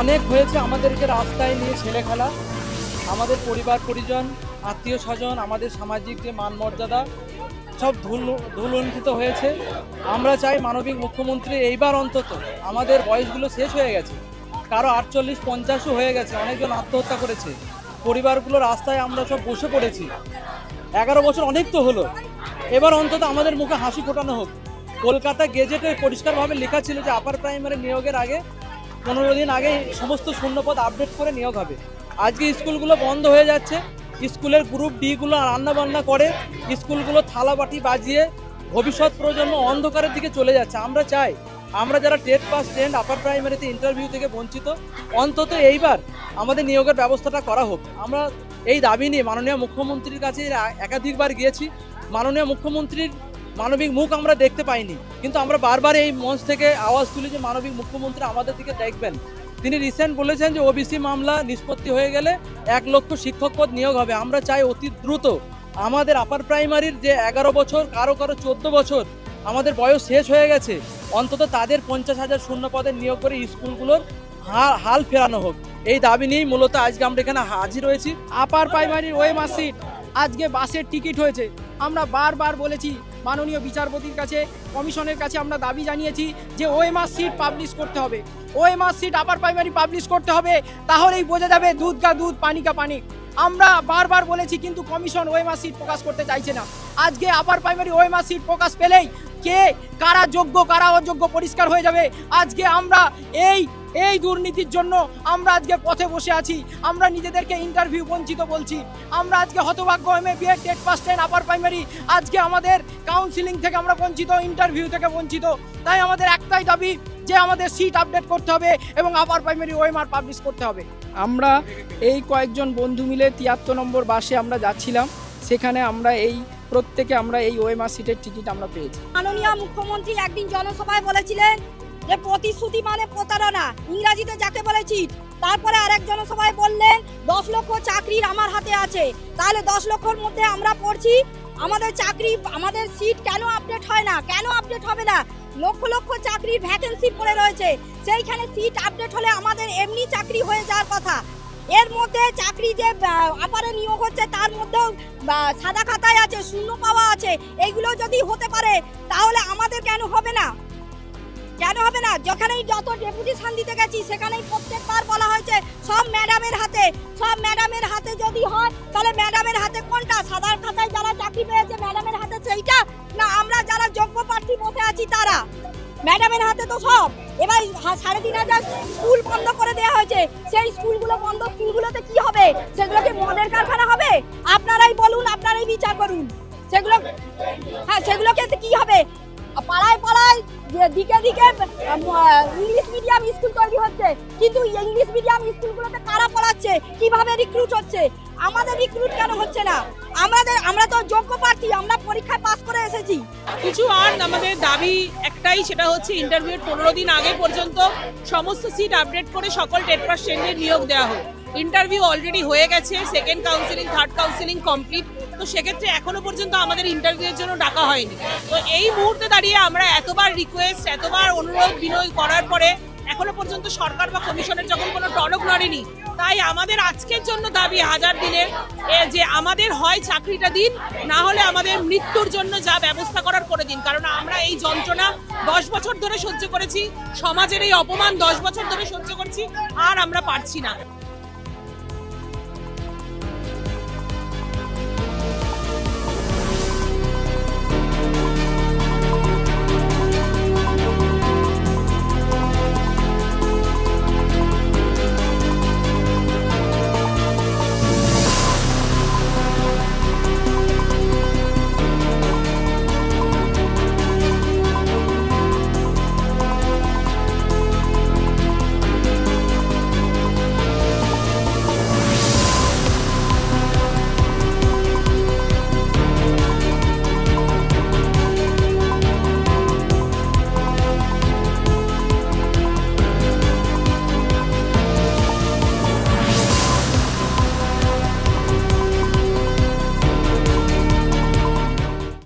অনেক হয়েছে আমাদেরকে রাস্তায় নিয়ে ছেলে খেলা। আমাদের পরিবার, পরিজন, আত্মীয় স্বজন, আমাদের সামাজিক যে মান মর্যাদা সব ধুল, ধুলুণ্ঠিত হয়েছে। আমরা চাই মানবিক মুখ্যমন্ত্রী এইবার অন্তত আমাদের বয়সগুলো শেষ হয়ে গেছে। কারও আটচল্লিশ, পঞ্চাশও হয়ে গেছে, অনেকজন আত্মহত্যা করেছে। পরিবারগুলো রাস্তায় আমরা সব বসে পড়েছি। এগারো বছর অনেক তো হলো। এবার অন্তত আমাদের মুখে হাসি ফোটানো হোক। কলকাতা গেজেটে পরিষ্কারভাবে লেখা ছিল যে আপার প্রাইমারি নিয়োগের আগে পনেরো দিন আগে সমস্ত শূন্যপদ আপডেট করে নিয়োগ হবে। আজকে স্কুলগুলো বন্ধ হয়ে যাচ্ছে। স্কুলের গ্রুপ ডিগুলো রান্না বান্না করে, স্কুলগুলো থালা বাটি বাজিয়ে ভবিষ্যৎ প্রজন্ম অন্ধকারের দিকে চলে যাচ্ছে। আমরা চাই, আমরা যারা টেট পাস টেন্ট আপার প্রাইমারিতে ইন্টারভিউ থেকে বঞ্চিত, অন্তত এইবার আমাদের নিয়োগের ব্যবস্থাটা করা হোক। আমরা এই দাবি নিয়ে মাননীয় মুখ্যমন্ত্রীর কাছে একাধিকবার গিয়েছি। মাননীয় মুখ্যমন্ত্রীর মানবিক মুখ আমরা দেখতে পাইনি। কিন্তু আমরা বারবার এই মঞ্চ থেকে আওয়াজ তুলি যে মানবিক মুখ্যমন্ত্রী আমাদের দিকে দেখবেন। তিনি রিসেন্ট বলেছেন যে ওবিসি মামলা নিষ্পত্তি হয়ে গেলে এক লক্ষ শিক্ষক পদ নিয়োগ হবে। আমরা চাই অতি দ্রুত আমাদের আপার প্রাইমারির যে এগারো বছর, কারও কারও চোদ্দ বছর আমাদের বয়স শেষ হয়ে গেছে, অন্তত তাদের পঞ্চাশ হাজার শূন্য পদের নিয়োগ করে স্কুলগুলোর হা- হাল ফেরানো হোক। এই দাবি নিয়েই মূলত আজকে আমরা এখানে হাজির হয়েছি। আপার প্রাইমারির ওএমআর সিট আজকে বাসের টিকিট হয়েছে। আমরা বারবার বলেছি মাননীয় বিচারপতির কাছে, কমিশনের কাছে আমরা দাবি জানিয়েছি যে ওএমআর সিট পাবলিশ করতে হবে। OMR sheet upper primary publish করতে হবে, তাহলেই বোঝা যাবে দুধ কা দুধ, পানি কা পানি। আমরা বারবার বলেছি কিন্তু কমিশন ওএমআর সিট প্রকাশ করতে চাইছে না। আজকে আপার প্রাইমারি ওএমআর সিট প্রকাশ পেলেই কে, কারা যোগ্য, কারা অযোগ্য, পরিষ্কার হয়ে যাবে। আজকে আমরা এই এই দুর্নীতির জন্য আমরা আজকে পথে বসে আছি। আমরা নিজেদেরকে ইন্টারভিউ বঞ্চিত বলছি। আমরা আজকে হতভাগ্য M A BEd TET pass ten upper primary আজকে আমাদের কাউন্সিলিং থেকে আমরা বঞ্চিত ইন্টারভিউ থেকে বঞ্চিত। তাই আমাদের একটাই দাবি যে আমাদের সিট আপডেট করতে হবে এবং আপার প্রাইমারি ওএমআর পাবলিশ করতে হবে। আমরা এই কয়েকজন বন্ধু মিলে তিয়াত্তর নম্বর বাসে আমরা যাচ্ছিলাম। সেখানে আমরা এই প্রত্যেকে আমরা এই ওএমআর সিটের টিকিট আমরা পেয়েছি। মাননীয় মুখ্যমন্ত্রী একদিন জনসভায় বলেছিলেন যে প্রতিশ্রুতি মানে প্রতারণা। ইংরাজিতে যাকে বলে চিট তারপরে আরেক জনসভায় বললেন, দশ লক্ষ চাকরির আমার হাতে আছে। তাহলে দশ লক্ষর মধ্যে আমরা পড়ছি, আমাদের চাকরি, আমাদের সিট কেন আপডেট হয় না? কেন আপডেট হবে না? লক্ষ লক্ষ চাকরির ভ্যাকেন্সি পড়ে রয়েছে। সেইখানে সিট আপডেট হলে আমাদের এমনি চাকরি হয়ে যাওয়ার কথা। এর মধ্যে চাকরি যে আপারে নিয়োগ হচ্ছে, তার মধ্যেও সাদা খাতায় আছে, শূন্য পাওয়া আছে। এইগুলো যদি হতে পারে, তাহলে আমাদের কেন হবে না? কেন হবে না? যেখানেই যত ডেপুটেশন দিতে গেছি, সেখানেই প্রত্যেকবার বলা হয়েছে, সব ম্যাডামের হাতে, সব ম্যাডামের হাতে যদি হয়, তাহলে ম্যাডামের হাতে কোনটা? সাদা খাতায় যারা চাকরি পেয়েছে ম্যাডামের হাতে সেইটা? না, আমরা যারা যোগ্য প্রার্থী বসে আছি, তারা? ম্যাডামের হাতে তো সব। এবার সাড়ে তিন হাজার স্কুল বন্ধ করে দেওয়া হয়েছে। সেই স্কুলগুলো বন্ধ, স্কুলগুলোতে কি হবে? সেগুলোকে মদের কারখানা হবে? আপনারাই বলুন, আপনারাই বিচার করুন। সেগুলো হ্যাঁ সেগুলোকে কি হবে? পাড়ায় পাড়ায় দিকে দিকে ইংলিশ মিডিয়াম স্কুল তৈরি হচ্ছে। কিন্তু ইংলিশ মিডিয়াম স্কুলগুলোতে কারা পড়াচ্ছে? কীভাবে রিক্রুট হচ্ছে? আমাদের রিক্রুট কেন হচ্ছে না? আমাদের আমরা তো যোগ্য প্রার্থী, আমরা পরীক্ষায় পাস করে এসেছি। কিছু আর আমাদের দাবি একটাই, সেটা হচ্ছে ইন্টারভিউর পনেরো দিন আগে পর্যন্ত সমস্ত সিট আপডেট করে সকল টেট পাস নিয়োগ দেওয়া হোক। ইন্টারভিউ অলরেডি হয়ে গেছে second counselling third counselling complete তো সেক্ষেত্রে এখনও পর্যন্ত আমাদের ইন্টারভিউয়ের জন্য ডাকা হয়নি। তো এই মুহূর্তে দাঁড়িয়ে আমরা এতবার রিকোয়েস্ট এতবার অনুরোধ, বিনয় করার পরে এখনও পর্যন্ত সরকার বা কমিশনের যখন কোনো টনক নড়েনি, তাই আমাদের আজকের জন্য দাবি হাজার দিনের যে আমাদের হয় চাকরিটা দিন, না হলে আমাদের মৃত্যুর জন্য যা ব্যবস্থা করার করে দিন। কারণ আমরা এই যন্ত্রণা দশ বছর ধরে সহ্য করেছি, সমাজের এই অপমান দশ বছর ধরে সহ্য করছি, আর আমরা পারছি না।